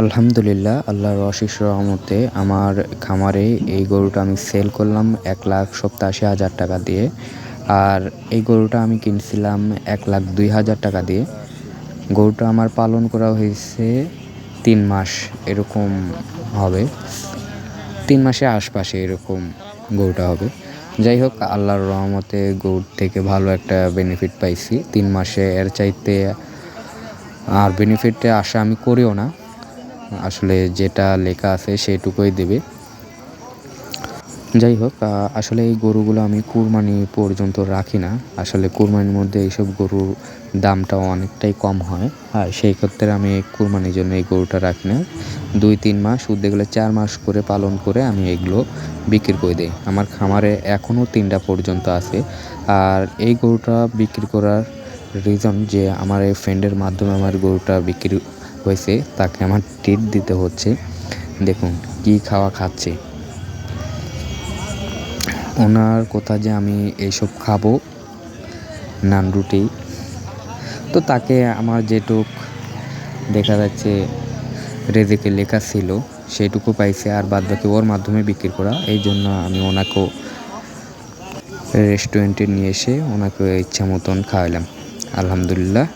আলহামদুলিল্লাহ, আল্লাহর অশেষ রহমতে আমার খামারে এই গরুটা আমি সেল করলাম এক লাখ সপ্তাশি হাজার টাকা দিয়ে। আর এই গরুটা আমি কিনছিলাম এক লাখ দুই হাজার টাকা দিয়ে। গরুটা আমার পালন করা হয়েছে তিন মাস এরকম হবে। তিন মাসের আশপাশে এরকম গরুটা হবে। যাই হোক, আল্লাহর রহমতে গরুর থেকে ভালো একটা বেনিফিট পাইছি। তিন মাসে এর চাইতে আর বেনিফিটে আশা আমি করিও না। আসলে যেটা লেখা আছে সেটুকুই দেবে। যাই হোক আসলে এই গরুগুলো আমি কুরবানি পর্যন্ত রাখি না। আসলে কুরবানির মধ্যে এইসব গরুর দামটাও অনেকটাই কম হয়। আর সেই ক্ষেত্রে আমি কুরবানির জন্য এই গরুটা রাখি না। দুই, তিন মাস উদ্যোগ গেলে চার মাস করে পালন করে আমি এগুলো বিক্রি করে দিই। আমার খামারে এখনও তিনটা পর্যন্ত আছে। আর এই গরুটা বিক্রি করার রিজন যে আমার এই ফ্রেন্ডের মাধ্যমে আমার গরুটা বিক্রি হয়েছে, তাকে আমার ট্রিট দিতে হচ্ছে। দেখুন, কি খাওয়া খাচ্ছে। ওনার কথা যে আমি এইসব খাব, নান রুটি, তো তাকে আমার যেটুক দেখা যাচ্ছে রেজেকে লেখা ছিল, সেটুকু পাইছে আর বাদ বাকি ওর মাধ্যমে বিক্রি করা। এই জন্য আমি ওনাকেও রেস্টুরেন্টে নিয়ে এসে ওনাকে ইচ্ছা মতন খাওয়ালাম। আলহামদুলিল্লাহ।